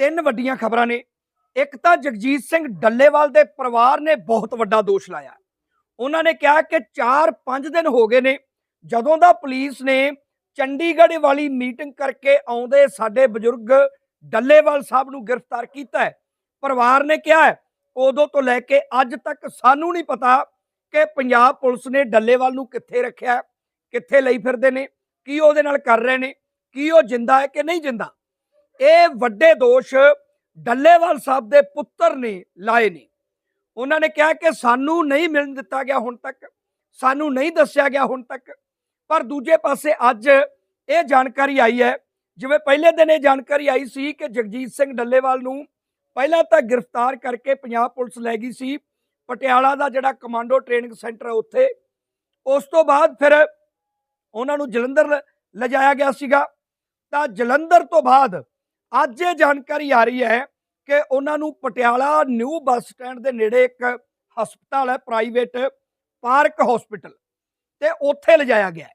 ਤਿੰਨ ਵੱਡੀਆਂ ਖਬਰਾਂ ਨੇ। ਇੱਕ ਤਾਂ ਜਗਜੀਤ ਸਿੰਘ ਡੱਲੇਵਾਲ ਦੇ ਪਰਿਵਾਰ ਨੇ ਬਹੁਤ ਵੱਡਾ ਦੋਸ਼ ਲਾਇਆ। ਉਹਨਾਂ ਨੇ ਕਿਹਾ ਕਿ 4-5 ਦਿਨ ਹੋ ਗਏ ਨੇ, ਜਦੋਂ ਦਾ ਪੁਲਿਸ ਨੇ ਚੰਡੀਗੜ੍ਹ ਵਾਲੀ ਮੀਟਿੰਗ ਕਰਕੇ ਆਉਂਦੇ ਸਾਡੇ ਬਜ਼ੁਰਗ ਡੱਲੇਵਾਲ ਸਾਹਿਬ ਨੂੰ ਗ੍ਰਿਫਤਾਰ ਕੀਤਾ ਹੈ। ਪਰਿਵਾਰ ਨੇ ਕਿਹਾ ਉਦੋਂ ਤੋਂ ਲੈ ਕੇ ਅੱਜ ਤੱਕ ਸਾਨੂੰ ਨਹੀਂ ਪਤਾ ਕਿ ਪੰਜਾਬ ਪੁਲਿਸ ਨੇ ਡੱਲੇਵਾਲ ਨੂੰ ਕਿੱਥੇ ਰੱਖਿਆ, ਕਿੱਥੇ ਲਈ ਫਿਰਦੇ ਨੇ, ਕੀ ਉਹਦੇ ਨਾਲ ਕਰ ਰਹੇ ਨੇ, ਕੀ ਉਹ ਜਿੰਦਾ ਹੈ ਕਿ ਨਹੀਂ ਜਿੰਦਾ। ਇਹ ਵੱਡੇ ਦੋਸ਼ ਡੱਲੇਵਾਲ ਸਾਹਿਬ ਦੇ ਪੁੱਤਰ ਨੇ ਲਾਏ ਨੇ। ਉਹਨਾਂ ਨੇ ਕਿਹਾ ਕਿ ਸਾਨੂੰ ਨਹੀਂ ਮਿਲਣ ਦਿੱਤਾ ਗਿਆ ਹੁਣ ਤੱਕ, ਸਾਨੂੰ ਨਹੀਂ ਦੱਸਿਆ ਗਿਆ ਹੁਣ ਤੱਕ, ਪਰ ਦੂਜੇ ਪਾਸੇ ਅੱਜ ਇਹ ਜਾਣਕਾਰੀ ਆਈ ਹੈ, ਜਿਵੇਂ ਪਹਿਲੇ ਦਿਨ ਇਹ ਜਾਣਕਾਰੀ ਆਈ ਸੀ ਕਿ ਜਗਜੀਤ ਸਿੰਘ ਡੱਲੇਵਾਲ ਨੂੰ ਪਹਿਲਾਂ ਤਾਂ ਗ੍ਰਿਫਤਾਰ ਕਰਕੇ ਪੰਜਾਬ ਪੁਲਿਸ ਲੈ ਗਈ ਸੀ, ਪਟਿਆਲਾ ਦਾ ਜਿਹੜਾ ਕਮਾਂਡੋ ਟ੍ਰੇਨਿੰਗ ਸੈਂਟਰ ਹੈ ਉੱਥੇ। ਉਸ ਤੋਂ ਬਾਅਦ ਫਿਰ ਉਹਨਾਂ ਨੂੰ ਜਲੰਧਰ ਲਿਜਾਇਆ ਗਿਆ ਸੀਗਾ। ਤਾਂ ਜਲੰਧਰ ਤੋਂ ਬਾਅਦ ਅੱਜ ਇਹ ਜਾਣਕਾਰੀ ਆ ਰਹੀ ਹੈ ਕਿ ਉਹਨਾਂ ਨੂੰ ਪਟਿਆਲਾ ਨਿਊ ਬੱਸ ਸਟੈਂਡ ਦੇ ਨੇੜੇ ਇੱਕ ਹਸਪਤਾਲ ਹੈ, ਪ੍ਰਾਈਵੇਟ ਪਾਰਕ ਹਸਪੀਟਲ ਤੇ ਉੱਥੇ ਲਿਜਾਇਆ ਗਿਆ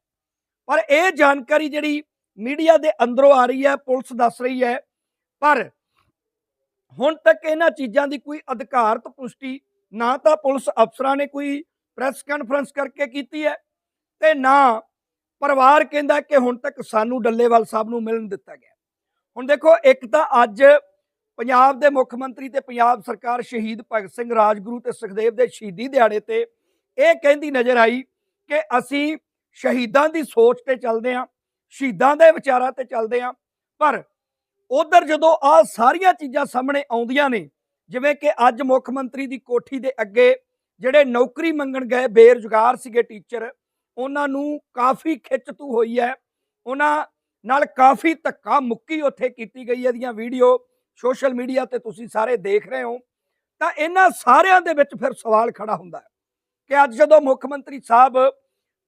ਪਰ ਇਹ ਜਾਣਕਾਰੀ ਜਿਹੜੀ ਮੀਡੀਆ ਦੇ ਅੰਦਰੋਂ ਆ ਰਹੀ ਹੈ, ਪੁਲਿਸ ਦੱਸ ਰਹੀ ਹੈ, ਪਰ ਹੁਣ ਤੱਕ ਇਹਨਾਂ ਚੀਜ਼ਾਂ ਦੀ ਕੋਈ ਅਧਿਕਾਰਤ ਪੁਸ਼ਟੀ ਨਾ ਤਾਂ ਪੁਲਿਸ ਅਫਸਰਾਂ ਨੇ ਕੋਈ ਪ੍ਰੈਸ ਕਾਨਫਰੰਸ ਕਰਕੇ ਕੀਤੀ ਹੈ ਤੇ ਨਾ ਪਰਿਵਾਰ ਕਹਿੰਦਾ ਕਿ ਹੁਣ ਤੱਕ ਸਾਨੂੰ ਡੱਲੇਵਾਲ ਸਾਹਿਬ ਨੂੰ ਮਿਲਣ ਦਿੱਤਾ ਗਿਆ। ਹੁਣ ਦੇਖੋ, ਇੱਕ ਤਾਂ ਅੱਜ ਪੰਜਾਬ ਦੇ ਮੁੱਖ ਮੰਤਰੀ ਤੇ ਪੰਜਾਬ ਸਰਕਾਰ ਸ਼ਹੀਦ ਭਗਤ ਸਿੰਘ ਰਾਜਗੁਰੂ ਤੇ ਸੁਖਦੇਵ ਦੇ ਸ਼ਹੀਦੀ ਦਿਹਾੜੇ ਤੇ ਇਹ ਕਹਿੰਦੀ ਨਜ਼ਰ ਆਈ ਕਿ ਅਸੀਂ ਸ਼ਹੀਦਾਂ ਦੀ ਸੋਚ ਤੇ ਚੱਲਦੇ ਹਾਂ, ਸ਼ਹੀਦਾਂ ਦੇ ਵਿਚਾਰਾਂ ਤੇ ਚੱਲਦੇ ਹਾਂ। ਪਰ ਉਧਰ ਜਦੋਂ ਆ ਸਾਰੀਆਂ ਚੀਜ਼ਾਂ ਸਾਹਮਣੇ ਆਉਂਦੀਆਂ ਨੇ, ਜਿਵੇਂ ਕਿ ਅੱਜ ਮੁੱਖ ਮੰਤਰੀ ਦੀ ਕੋਠੀ ਦੇ ਅੱਗੇ ਜਿਹੜੇ ਨੌਕਰੀ ਮੰਗਣ ਗਏ ਬੇਰੁਜ਼ਗਾਰ ਸੀਗੇ ਟੀਚਰ, ਉਹਨਾਂ ਨੂੰ ਕਾਫੀ ਖਿੱਚ ਖਿੱਚਤੂ ਹੋਈ ਹੈ। ਉਹਨਾਂ ਨਾਲ ਕਾਫੀ ਧੱਕਾ ਮੁੱਕੀ ਉੱਥੇ ਕੀਤੀ ਗਈ ਇਹਦੀਆਂ ਵੀਡੀਓ ਸੋਸ਼ਲ ਮੀਡੀਆ ਤੇ ਤੁਸੀਂ ਸਾਰੇ ਦੇਖ ਰਹੇ ਹੋ। ਤਾਂ ਇਹਨਾਂ ਸਾਰਿਆਂ ਦੇ ਵਿੱਚ ਫਿਰ ਸਵਾਲ ਖੜਾ ਹੁੰਦਾ ਹੈ ਕਿ ਅੱਜ ਜਦੋਂ ਮੁੱਖ ਮੰਤਰੀ ਸਾਹਿਬ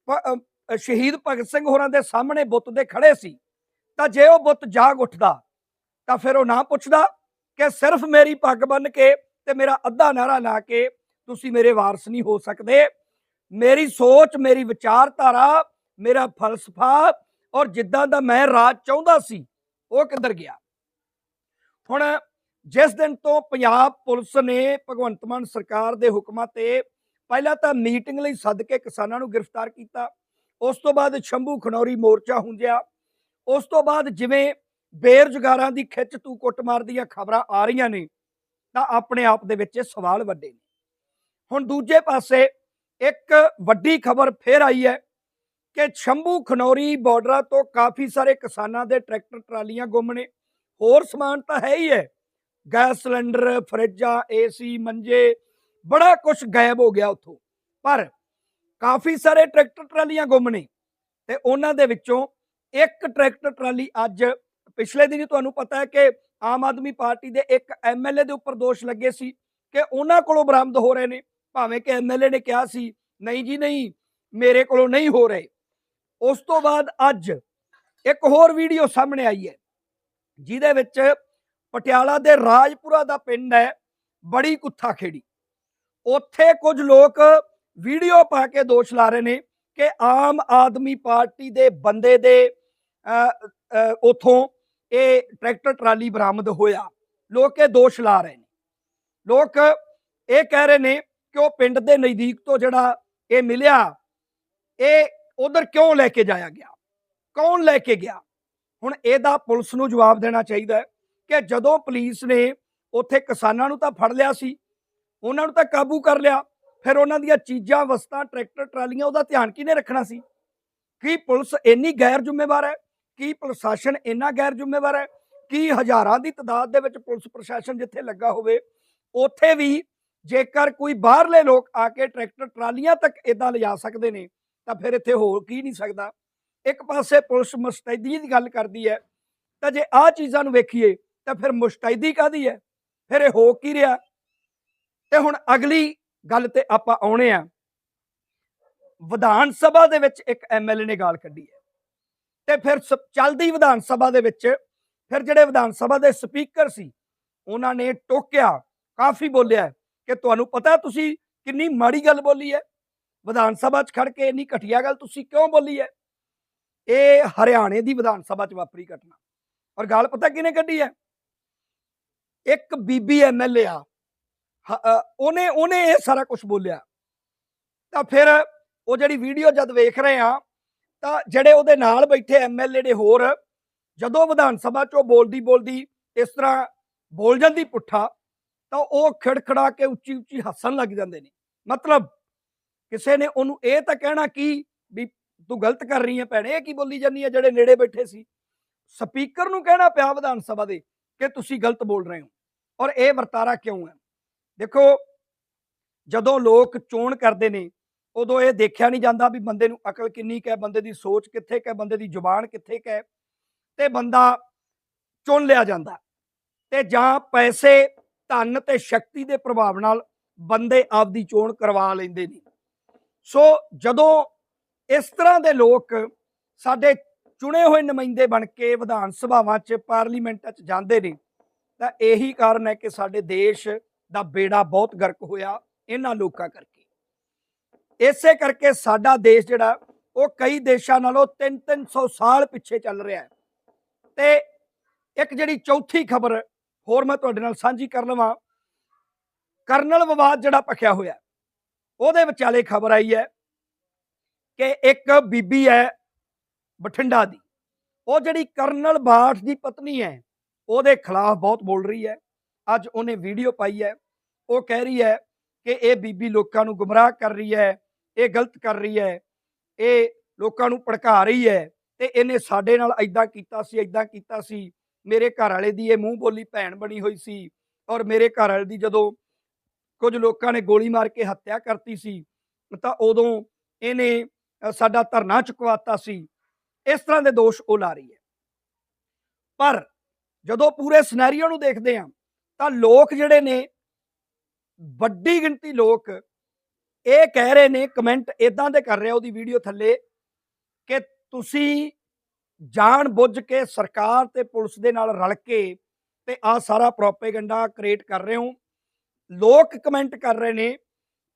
ਪ- ਸ਼ਹੀਦ ਭਗਤ ਸਿੰਘ ਹੋਰਾਂ ਦੇ ਸਾਹਮਣੇ ਬੁੱਤ ਦੇ ਖੜੇ ਸੀ, ਤਾਂ ਜੇ ਉਹ ਬੁੱਤ ਜਾਗ ਉੱਠਦਾ, ਤਾਂ ਫਿਰ ਉਹ ਨਾ ਪੁੱਛਦਾ ਕਿ ਸਿਰਫ ਮੇਰੀ ਪੱਗ ਬੰਨ ਕੇ ਤੇ ਮੇਰਾ ਅੱਧਾ ਨਾਰਾ ਲਾ ਕੇ ਤੁਸੀਂ ਮੇਰੇ ਵਾਰਸ ਨਹੀਂ ਹੋ ਸਕਦੇ। ਮੇਰੀ ਸੋਚ, ਮੇਰੀ ਵਿਚਾਰਧਾਰਾ, ਮੇਰਾ ਫਲਸਫਾ ਔਰ ਜਿੱਦਾਂ ਦਾ ਮੈਂ ਰਾਜ ਚਾਹੁੰਦਾ ਸੀ, ਉਹ ਕਿੱਧਰ ਗਿਆ? ਹੁਣ ਜਿਸ ਦਿਨ ਤੋਂ ਪੰਜਾਬ ਪੁਲਿਸ ਨੇ ਭਗਵੰਤ ਮਾਨ ਸਰਕਾਰ ਦੇ ਹੁਕਮਾਂ ਤੇ ਪਹਿਲਾਂ ਤਾਂ ਮੀਟਿੰਗ ਲਈ ਸੱਦ ਕੇ ਕਿਸਾਨਾਂ ਨੂੰ ਗ੍ਰਿਫਤਾਰ ਕੀਤਾ, ਉਸ ਤੋਂ ਬਾਅਦ ਸ਼ੰਭੂ ਖਨੌਰੀ ਮੋਰਚਾ ਹੁੰਜਿਆ, ਉਸ ਤੋਂ ਬਾਅਦ ਜਿਵੇਂ ਬੇਰੁਜ਼ਗਾਰਾਂ ਦੀ ਖਿੱਚ ਤੂ ਕੁੱਟਮਾਰ ਦੀਆਂ ਖਬਰਾਂ ਆ ਰਹੀਆਂ ਨੇ, ਤਾਂ ਆਪਣੇ ਆਪ ਦੇ ਵਿੱਚ ਇਹ ਸਵਾਲ ਵੱਡੇ ਨੇ। ਹੁਣ ਦੂਜੇ ਪਾਸੇ ਇੱਕ ਵੱਡੀ ਖਬਰ ਫੇਰ ਆਈ ਹੈ ਕਿ ਸ਼ੰਭੂ ਖਨੌਰੀ ਬਾਰਡਰਾਂ ਤੋਂ ਕਾਫੀ ਸਾਰੇ ਕਿਸਾਨਾਂ ਦੇ ਟਰੈਕਟਰ, ਟਰਾਲੀਆਂ ਗੁੰਮ ਨੇ। ਹੋਰ ਸਮਾਨ ਤਾਂ ਹੈ ਹੀ ਹੈ। ਗੈਸ ਸਿਲੰਡਰ, ਫਰਿੱਜਾਂ, ਏਸੀ, ਮੰਜੇ, ਬੜਾ ਕੁਝ ਗਾਇਬ ਹੋ ਗਿਆ ਉੱਥੋਂ। ਪਰ ਕਾਫੀ ਸਾਰੇ ਟਰੈਕਟਰ, ਟਰਾਲੀਆਂ ਗੁੰਮ ਨੇ ਤੇ ਉਹਨਾਂ ਦੇ ਵਿੱਚੋਂ ਇੱਕ ਟਰੈਕਟਰ, ਟਰਾਲੀ ਅੱਜ ਪਿਛਲੇ ਦਿਨੀ ਤੁਹਾਨੂੰ ਪਤਾ ਹੈ ਕਿ ਆਮ ਆਦਮੀ ਪਾਰਟੀ ਦੇ ਇੱਕ ਐਮਐਲਏ ਦੇ ਉੱਪਰ ਦੋਸ਼ ਲੱਗੇ ਸੀ ਕਿ ਉਹਨਾਂ ਕੋਲੋਂ ਬਰਾਮਦ ਹੋ ਰਹੇ ਨੇ। ਭਾਵੇਂ ਕਿ ਐਮਐਲਏ ਨੇ ਕਿਹਾ ਸੀ, ਨਹੀਂ ਜੀ, ਨਹੀਂ, ਮੇਰੇ ਕੋਲੋਂ ਨਹੀਂ ਹੋ ਰਹੇ। ਉਸ ਤੋਂ ਬਾਅਦ ਅੱਜ ਇੱਕ ਹੋਰ ਵੀਡੀਓ ਸਾਹਮਣੇ ਆਈ ਹੈ ਜਿਹਦੇ ਵਿੱਚ ਪਟਿਆਲਾ ਦੇ ਰਾਜਪੁਰਾ ਦਾ ਪਿੰਡ ਹੈ ਬੜੀ ਕੁੱਥਾ ਖੇੜੀ ਉੱਥੇ ਕੁਝ ਲੋਕ ਵੀਡੀਓ ਪਾ ਕੇ ਦੋਸ਼ ਲਾ ਰਹੇ ਨੇ ਕਿ ਆਮ ਆਦਮੀ ਪਾਰਟੀ ਦੇ ਬੰਦੇ ਦੇ ਅ, ਉਥੋਂ ਇਹ ਟਰੈਕਟਰ ਟਰਾਲੀ ਬਰਾਮਦ ਹੋਇਆ। ਲੋਕ ਇਹ ਦੋਸ਼ ਲਾ ਰਹੇ ਨੇ। ਲੋਕ ਇਹ ਕਹਿ ਰਹੇ ਨੇ ਕਿ ਉਹ ਪਿੰਡ ਦੇ ਨਜ਼ਦੀਕ ਤੋਂ ਜਿਹੜਾ ਇਹ ਮਿਲਿਆ ਇਹ ਉਧਰ ਕਿਉਂ ਲੈ ਕੇ ਜਾਇਆ ਗਿਆ? ਕੌਣ ਲੈ ਕੇ ਗਿਆ? ਹੁਣ ਇਹਦਾ ਪੁਲਿਸ ਨੂੰ ਜਵਾਬ ਦੇਣਾ ਚਾਹੀਦਾ ਹੈ ਕਿ ਜਦੋਂ ਪੁਲਿਸ ਨੇ ਉੱਥੇ ਕਿਸਾਨਾਂ ਨੂੰ ਤਾਂ ਫੜ ਲਿਆ ਸੀ, ਉਹਨਾਂ ਨੂੰ ਤਾਂ ਕਾਬੂ ਕਰ ਲਿਆ, ਫਿਰ ਉਹਨਾਂ ਦੀਆਂ ਚੀਜ਼ਾਂ, ਵਸਤਾਂ, ਟਰੈਕਟਰ, ਟਰਾਲੀਆਂ ਉਹਦਾ ਧਿਆਨ ਕਿਹਨੇ ਰੱਖਣਾ ਸੀ? ਕੀ ਪੁਲਿਸ ਇੰਨੀ ਗੈਰ ਜ਼ਿੰਮੇਵਾਰ ਹੈ? ਕੀ ਪ੍ਰਸ਼ਾਸਨ ਇੰਨਾ ਗੈਰ ਜ਼ਿੰਮੇਵਾਰ ਹੈ? ਕੀ ਹਜ਼ਾਰਾਂ ਦੀ ਤਦਾਦ ਦੇ ਵਿੱਚ ਪੁਲਿਸ ਪ੍ਰਸ਼ਾਸਨ ਜਿੱਥੇ ਲੱਗਾ ਹੋਵੇ, ਉੱਥੇ ਵੀ ਜੇਕਰ ਕੋਈ ਬਾਹਰਲੇ ਲੋਕ ਆ ਕੇ ਟਰੈਕਟਰ, ਟਰਾਲੀਆਂ ਤੱਕ ਇਦਾਂ ਲਿਜਾ ਸਕਦੇ ਨੇ ਤਾਂ ਫਿਰ ਇੱਥੇ ਹੋ ਕੀ ਨਹੀਂ ਸਕਦਾ। ਇੱਕ ਪਾਸੇ ਪੁਲਿਸ ਮੁਸਤੈਦੀ ਦੀ ਗੱਲ ਕਰਦੀ ਹੈ, ਤਾਂ ਜੇ ਆਹ ਚੀਜ਼ਾਂ ਨੂੰ ਵੇਖੀਏ, ਤਾਂ ਫਿਰ ਮੁਸਤੈਦੀ ਕਾਦੀ ਹੈ? ਫਿਰ ਇਹ ਹੋ ਕੀ ਰਿਹਾ? ਤੇ ਹੁਣ ਅਗਲੀ ਗੱਲ ਤੇ ਆਪਾਂ ਆਉਣੇ ਆ ਵਿਧਾਨ ਸਭਾ ਦੇ ਵਿੱਚ ਇੱਕ ਐਮਐਲਏ ਨੇ ਗਾਲ ਕੱਢੀ ਹੈ। ਤੇ ਫਿਰ ਸ- ਚੱਲਦੀ ਵਿਧਾਨ ਸਭਾ ਦੇ ਵਿੱਚ, ਫਿਰ ਜਿਹੜੇ ਵਿਧਾਨ ਸਭਾ ਦੇ ਸਪੀਕਰ ਸੀ, ਉਹਨਾਂ ਨੇ ਟੋਕਿਆ, ਕਾਫੀ ਬੋਲਿਆ ਕਿ ਤੁਹਾਨੂੰ ਪਤਾ ਤੁਸੀਂ ਕਿੰਨੀ ਮਾੜੀ ਗੱਲ ਬੋਲੀ ਹੈ? ਵਿਧਾਨ ਸਭਾ 'ਚ ਖੜ ਕੇ ਇੰਨੀ ਘਟੀਆ ਗੱਲ ਤੁਸੀਂ ਕਿਉਂ ਬੋਲੀ ਹੈ? ਇਹ ਹਰਿਆਣੇ ਦੀ ਵਿਧਾਨ ਸਭਾ 'ਚ ਵਾਪਰੀ ਘਟਨਾ। ਔਰ ਗੱਲ ਪਤਾ ਕਿਹਨੇ ਕੱਢੀ ਹੈ? ਇੱਕ ਬੀਬੀ ਐਮਐਲਏ ਆ। ਹ- ਅ, ਉਹਨੇ ਉਹਨੇ ਇਹ ਸਾਰਾ ਕੁਝ ਬੋਲਿਆ। ਤਾਂ ਫਿਰ ਉਹ ਜਿਹੜੀ ਵੀਡੀਓ ਜਦ ਵੇਖ ਰਹੇ ਆ ਤਾਂ ਜਿਹੜੇ ਉਹਦੇ ਨਾਲ ਬੈਠੇ ਐਮਐਲਏ ਦੇ ਹੋਰ ਜਦੋਂ ਵਿਧਾਨ ਸਭਾ ਚੋਂ ਬੋਲਦੀ ਬੋਲਦੀ ਇਸ ਤਰ੍ਹਾਂ ਬੋਲ ਜਾਂਦੀ ਪੁੱਠਾ ਤਾਂ ਉਹ ਖਿੜਖੜਾ ਕੇ ਉੱਚੀ ਉੱਚੀ ਹੱਸਣ ਲੱਗ ਜਾਂਦੇ ਨੇ। ਮਤਲਬ ਕਿਸੇ ਨੇ ਉਹਨੂੰ ਇਹ ਤਾਂ ਕਹਿਣਾ ਕੀ ਵੀ ਤੂੰ ਗਲਤ ਕਰ ਰਹੀ ਹੈ ਭੈਣੇ, ਇਹ ਕੀ ਬੋਲੀ ਜਾਂਦੀ ਹੈ ਜਿਹੜੇ ਨੇੜੇ ਬੈਠੇ ਸੀ? ਸਪੀਕਰ ਨੂੰ ਕਹਿਣਾ ਪਿਆ ਵਿਧਾਨ ਸਭਾ ਦੇ ਕਿ ਤੁਸੀਂ ਗਲਤ ਬੋਲ ਰਹੇ ਹੋ ਔਰ ਇਹ ਵਰਤਾਰਾ ਕਿਉਂ ਹੈ? ਦੇਖੋ, ਜਦੋਂ ਲੋਕ ਚੋਣ ਕਰਦੇ ਨੇ, ਉਦੋਂ ਇਹ ਦੇਖਿਆ ਨਹੀਂ ਜਾਂਦਾ ਵੀ ਬੰਦੇ ਨੂੰ ਅਕਲ ਕਿੰਨੀ ਕੁ ਹੈ, ਬੰਦੇ ਦੀ ਸੋਚ ਕਿੱਥੇ ਕੁ ਹੈ, ਬੰਦੇ ਦੀ ਜ਼ੁਬਾਨ ਕਿੱਥੇ ਕੁ ਹੈ ਤੇ ਬੰਦਾ ਚੁਣ ਲਿਆ ਜਾਂਦਾ ਤੇ ਜਾਂ ਪੈਸੇ, ਧਨ ਤੇ ਸ਼ਕਤੀ ਦੇ ਪ੍ਰਭਾਵ ਨਾਲ ਬੰਦੇ ਆਪਦੀ ਚੋਣ ਕਰਵਾ ਲੈਂਦੇ ਨੇ। ਸੋ ਜਦੋਂ ਇਸ ਤਰ੍ਹਾਂ ਦੇ ਲੋਕ ਸਾਡੇ ਚੁਣੇ ਹੋਏ ਨੁਮਾਇੰਦੇ ਬਣ ਕੇ ਵਿਧਾਨ ਸਭਾਵਾਂ 'ਚ, ਪਾਰਲੀਮੈਂਟਾਂ 'ਚ ਜਾਂਦੇ ਨੇ, ਤਾਂ ਇਹੀ ਕਾਰਨ ਹੈ ਕਿ ਸਾਡੇ ਦੇਸ਼ ਦਾ ਬੇੜਾ ਬਹੁਤ ਗਰਕ ਹੋਇਆ ਇਹਨਾਂ ਲੋਕਾਂ ਕਰਕੇ। ਇਸੇ ਕਰਕੇ ਸਾਡਾ ਦੇਸ਼ ਜਿਹੜਾ, ਉਹ ਕਈ ਦੇਸ਼ਾਂ ਨਾਲੋਂ 3-300 ਸਾਲ ਪਿੱਛੇ ਚੱਲ ਰਿਹਾ ਹੈ। ਤੇ ਇੱਕ ਜਿਹੜੀ ਚੌਥੀ ਖਬਰ ਹੋਰ ਮੈਂ ਤੁਹਾਡੇ ਨਾਲ ਸਾਂਝੀ ਕਰ ਲਵਾਂ, ਕਰਨਲ ਵਿਵਾਦ ਜਿਹੜਾ ਪਖਿਆ ਹੋਇਆ। ਉਹਦੇ ਵਿਚਾਲੇ ਖਬਰ ਆਈ ਹੈ ਕਿ ਇੱਕ ਬੀਬੀ ਹੈ ਬਠਿੰਡਾ ਦੀ। ਉਹ ਜਿਹੜੀ ਕਰਨਲ ਬਾਠ ਦੀ ਪਤਨੀ ਹੈ, ਉਹਦੇ ਖਿਲਾਫ ਬਹੁਤ ਬੋਲ ਰਹੀ ਹੈ। ਅੱਜ ਉਹਨੇ ਵੀਡੀਓ ਪਾਈ ਹੈ। ਉਹ ਕਹਿ ਰਹੀ ਹੈ ਕਿ ਇਹ ਬੀਬੀ ਲੋਕਾਂ ਨੂੰ ਗੁੰਮਰਾਹ ਕਰ ਰਹੀ ਹੈ, ਇਹ ਗਲਤ ਕਰ ਰਹੀ ਹੈ, ਇਹ ਲੋਕਾਂ ਨੂੰ ਭੜਕਾ ਰਹੀ ਹੈ ਤੇ ਇਹਨੇ ਸਾਡੇ ਨਾਲ ਐਦਾਂ ਕੀਤਾ ਸੀ ਐਦਾਂ ਕੀਤਾ ਸੀ। ਮੇਰੇ ਘਰ ਵਾਲੇ ਦੀ ਇਹ ਮੂੰਹ ਬੋਲੀ ਭੈਣ ਬਣੀ ਹੋਈ ਸੀ ਔਰ ਮੇਰੇ ਘਰ ਵਾਲੇ ਦੀ ਜਦੋਂ ਕੁਝ ਲੋਕਾਂ ਨੇ ਗੋਲੀ ਮਾਰ ਕੇ ਹੱਤਿਆ ਕਰਤੀ ਸੀ। ਤਾਂ ਉਦੋਂ ਇਹਨੇ ਸਾਡਾ ਧਰਨਾ ਚੁਕਵਾਤਾ ਸੀ। ਇਸ ਤਰ੍ਹਾਂ ਦੇ ਦੋਸ਼ ਉਹ ਲਾ ਰਹੀ ਹੈ। ਪਰ ਜਦੋਂ ਪੂਰੇ ਸਿਨੈਰੀਓ ਨੂੰ ਦੇਖਦੇ ਹਾਂ, ਤਾਂ ਲੋਕ ਜਿਹੜੇ ਨੇ, ਵੱਡੀ ਗਿਣਤੀ ਲੋਕ ਇਹ ਕਹਿ ਰਹੇ ਨੇ ਕਮੈਂਟ ਇਦਾਂ ਦੇ ਕਰ ਰਹੇ ਆ ਉਹਦੀ ਵੀਡੀਓ ਥੱਲੇ ਕਿ ਤੁਸੀਂ ਜਾਣ ਬੁੱਝ ਕੇ ਸਰਕਾਰ ਤੇ ਪੁਲਿਸ ਦੇ ਨਾਲ ਰਲ ਕੇ ਤੇ ਆ ਸਾਰਾ ਪ੍ਰੋਪੇਗੈਂਡਾ ਕ੍ਰੀਏਟ ਕਰ ਰਹੇ ਹੋ। ਲੋਕ ਕਮੈਂਟ ਕਰ ਰਹੇ ਨੇ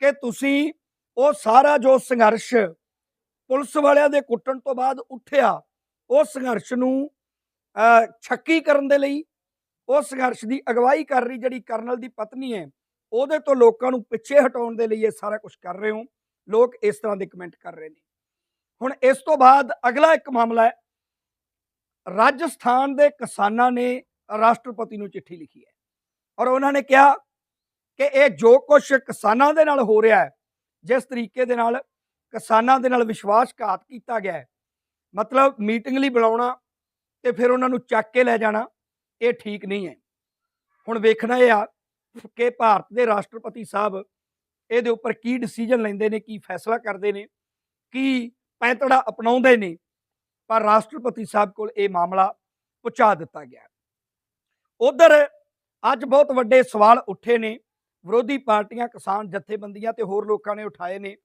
ਕਿ ਤੁਸੀਂ ਉਹ ਸਾਰਾ ਜੋ ਸੰਘਰਸ਼ ਪੁਲਿਸ ਵਾਲਿਆਂ ਦੇ ਕੁੱਟਣ ਤੋਂ ਬਾਅਦ ਉੱਠਿਆ, ਉਹ ਸੰਘਰਸ਼ ਨੂੰ ਛੱਕੀ ਕਰਨ ਦੇ ਲਈ, ਉਹ ਸੰਘਰਸ਼ ਦੀ ਅਗਵਾਈ ਕਰ ਰਹੀ ਜਿਹੜੀ ਕਰਨਲ ਦੀ ਪਤਨੀ ਹੈ, ਉਹਦੇ ਤੋਂ ਲੋਕਾਂ ਨੂੰ ਪਿੱਛੇ ਹਟਾਉਣ ਦੇ ਲਈ ਇਹ ਸਾਰਾ ਕੁਝ ਕਰ ਰਹੇ ਹੋ, ਲੋਕ ਇਸ ਤਰ੍ਹਾਂ ਦੇ ਕਮੈਂਟ ਕਰ ਰਹੇ ਨੇ। ਹੁਣ ਇਸ ਤੋਂ ਬਾਅਦ ਅਗਲਾ ਇੱਕ ਮਾਮਲਾ ਹੈ, ਰਾਜਸਥਾਨ ਦੇ ਕਿਸਾਨਾਂ ਨੇ ਰਾਸ਼ਟਰਪਤੀ ਨੂੰ ਚਿੱਠੀ ਲਿਖੀ ਹੈ ਔਰ ਉਹਨਾਂ ਨੇ ਕਿਹਾ ਕਿ ਇਹ ਜੋ ਕੁਝ ਕਿਸਾਨਾਂ ਦੇ ਨਾਲ ਹੋ ਰਿਹਾ ਹੈ, ਜਿਸ ਤਰੀਕੇ ਦੇ ਨਾਲ ਕਿਸਾਨਾਂ ਦੇ ਨਾਲ ਵਿਸ਼ਵਾਸਘਾਤ ਕੀਤਾ ਗਿਆ ਹੈ, ਮਤਲਬ ਮੀਟਿੰਗ ਲਈ ਬੁਲਾਉਣਾ ਤੇ ਫਿਰ ਉਹਨਾਂ ਨੂੰ ਚੱਕ ਕੇ ਲੈ ਜਾਣਾ, ਇਹ ਠੀਕ ਨਹੀਂ ਹੈ। ਹੁਣ ਵੇਖਣਾ ਇਹ ਆ ਕਿ ਭਾਰਤ ਦੇ ਰਾਸ਼ਟਰਪਤੀ ਸਾਹਿਬ ਇਹਦੇ ਉੱਪਰ ਕੀ ਡਿਸੀਜਨ ਲੈਂਦੇ ਨੇ, ਕੀ ਫੈਸਲਾ ਕਰਦੇ ਨੇ, ਕੀ ਪੈਂਤੜਾ ਅਪਣਾਉਂਦੇ ਨੇ, ਪਰ ਰਾਸ਼ਟਰਪਤੀ ਸਾਹਿਬ ਕੋਲ ਇਹ ਮਾਮਲਾ ਪਹੁੰਚਾ ਦਿੱਤਾ ਗਿਆ ਉਧਰ ਅੱਜ ਬਹੁਤ ਵੱਡੇ ਸਵਾਲ ਉੱਠੇ ਨੇ ਵਿਰੋਧੀ ਪਾਰਟੀਆਂ, ਕਿਸਾਨ ਜਥੇਬੰਦੀਆਂ ਤੇ ਹੋਰ ਲੋਕਾਂ ਨੇ ਉਠਾਏ ਨੇ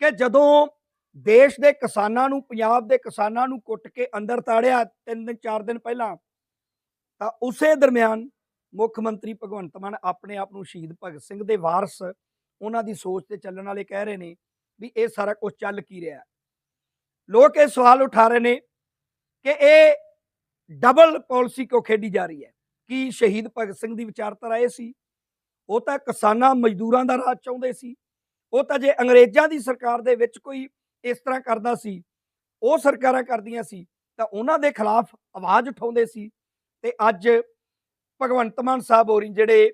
ਕਿ ਜਦੋਂ ਦੇਸ਼ ਦੇ ਕਿਸਾਨਾਂ ਨੂੰ, ਪੰਜਾਬ ਦੇ ਕਿਸਾਨਾਂ ਨੂੰ ਕੁੱਟ ਕੇ ਅੰਦਰ ਤਾੜਿਆ ਤਿੰਨ ਦਿਨ, ਚਾਰ ਦਿਨ ਪਹਿਲਾਂ, ਤਾਂ ਉਸੇ ਦਰਮਿਆਨ ਮੁੱਖ ਮੰਤਰੀ ਭਗਵੰਤ ਮਾਨ ਆਪਣੇ ਆਪ ਨੂੰ ਸ਼ਹੀਦ ਭਗਤ ਸਿੰਘ ਦੇ ਵਾਰਸ ਉਹਨਾਂ ਦੀ ਸੋਚ ਤੇ ਚੱਲਣ ਵਾਲੇ ਕਹਿ ਰਹੇ ਨੇ ਵੀ ਇਹ ਸਾਰਾ ਕੁਝ ਚੱਲ ਕੀ ਰਿਹਾ ਲੋਕ ਇਹ ਸਵਾਲ ਉਠਾ ਰਹੇ ਨੇ ਕਿ ਇਹ ਡਬਲ ਪਾਲਿਸੀ ਕਿਉਂ ਖੇਡੀ ਜਾ ਰਹੀ ਹੈ? ਕੀ ਸ਼ਹੀਦ ਭਗਤ ਸਿੰਘ ਦੀ ਵਿਚਾਰਧਾਰਾ ਇਹ ਸੀ ਉਹ ਤਾਂ ਕਿਸਾਨਾਂ ਮਜ਼ਦੂਰਾਂ ਦਾ ਰਾਜ ਚਾਹੁੰਦੇ ਸੀ। ਉਹ ਤਾਂ ਜੇ ਅੰਗਰੇਜ਼ਾਂ ਦੀ ਸਰਕਾਰ ਦੇ ਵਿੱਚ ਕੋਈ ਇਸ ਤਰ੍ਹਾਂ ਕਰਦਾ ਸੀ, ਉਹ ਸਰਕਾਰਾਂ ਕਰਦੀਆਂ ਸੀ, ਤਾਂ ਉਹਨਾਂ ਦੇ ਖਿਲਾਫ ਆਵਾਜ਼ ਉਠਾਉਂਦੇ ਸੀ। ਤੇ ਅੱਜ ਭਗਵੰਤ ਮਾਨ ਸਾਹਿਬ ਹੋਰੀ ਜਿਹੜੇ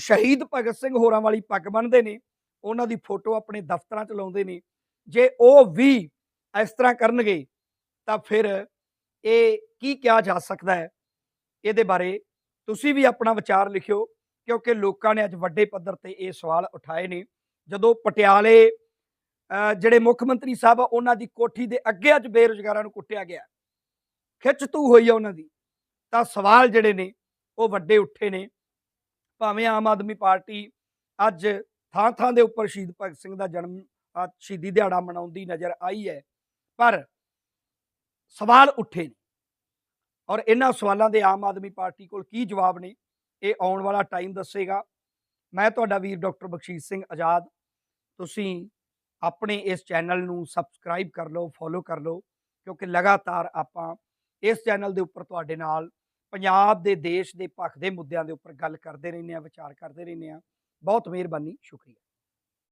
ਸ਼ਹੀਦ ਭਗਤ ਸਿੰਘ ਹੋਰਾਂ ਵਾਲੀ ਪੱਗ ਬੰਨ੍ਹਦੇ ਨੇ, ਉਹਨਾਂ ਦੀ ਫੋਟੋ ਆਪਣੇ ਦਫ਼ਤਰਾਂ 'ਚ ਲਾਉਂਦੇ ਨੇ। ਜੇ ਉਹ ਵੀ ਇਸ ਤਰ੍ਹਾਂ ਕਰਨਗੇ, ਤਾਂ ਫਿਰ ਇਹ ਕੀ ਕਿਹਾ ਜਾ ਸਕਦਾ ਹੈ? ਇਹਦੇ ਬਾਰੇ ਤੁਸੀਂ ਵੀ ਆਪਣਾ ਵਿਚਾਰ ਲਿਖਿਓ। ਕਿਉਂਕਿ ਲੋਕਾਂ ਨੇ ਅੱਜ ਵੱਡੇ ਪੱਧਰ ਤੇ ਇਹ ਸਵਾਲ ਉਠਾਏ ਨੇ। ਜਦੋਂ ਪਟਿਆਲੇ ਜਿਹੜੇ ਮੁੱਖ ਮੰਤਰੀ ਸਾਹਿਬ ਆ, ਉਹਨਾਂ ਦੀ ਕੋਠੀ ਦੇ ਅੱਗੇ ਅੱਜ ਬੇਰੁਜ਼ਗਾਰਾਂ ਨੂੰ ਕੁੱਟਿਆ ਗਿਆ। ਖਿੱਚ ਤੂ ਹੋਈ ਆ ਉਹਨਾਂ ਦੀ। ਤਾਂ ਸਵਾਲ ਜਿਹੜੇ ਨੇ, ਉਹ ਵੱਡੇ ਉੱਠੇ ਨੇ। ਭਾਵੇਂ ਆਮ ਆਦਮੀ ਪਾਰਟੀ ਅੱਜ ਥਾਂ ਥਾਂ ਦੇ ਉੱਪਰ ਸ਼ਹੀਦ ਭਗਤ ਸਿੰਘ ਦਾ ਜਨਮ ਸ਼ਹੀਦੀ ਦਿਹਾੜਾ ਮਨਾਉਂਦੀ ਨਜ਼ਰ ਆਈ ਹੈ, ਪਰ ਸਵਾਲ ਉੱਠੇ ਨੇ। ਔਰ ਇਹਨਾਂ ਸਵਾਲਾਂ ਦੇ ਆਮ ਆਦਮੀ ਪਾਰਟੀ ਕੋਲ ਕੀ ਜਵਾਬ ਨੇ? ਇਹ ਆਉਣ ਵਾਲਾ ਟਾਈਮ ਦੱਸੇਗਾ। ਮੈਂ ਤੁਹਾਡਾ ਵੀਰ ਡਾਕਟਰ ਬਖਸ਼ੀਸ਼ ਸਿੰਘ ਆਜ਼ਾਦ। ਤੁਸੀਂ ਆਪਣੇ ਇਸ ਚੈਨਲ ਨੂੰ ਸਬਸਕ੍ਰਾਈਬ ਕਰ ਲਓ ਫੋਲੋ ਕਰ ਲਓ, ਕਿਉਂਕਿ ਲਗਾਤਾਰ ਆਪਾਂ ਇਸ ਚੈਨਲ ਦੇ ਉੱਪਰ ਤੁਹਾਡੇ ਨਾਲ ਪੰਜਾਬ ਦੇ, ਦੇਸ਼ ਦੇ ਪੱਖ ਦੇ ਮੁੱਦਿਆਂ ਦੇ ਉੱਪਰ ਗੱਲ ਕਰਦੇ ਰਹਿੰਦੇ ਆ ਵਿਚਾਰ ਕਰਦੇ ਰਹਿੰਦੇ ਆ ਬਹੁਤ ਮਿਹਰਬਾਨੀ, ਸ਼ੁਕਰੀਆ।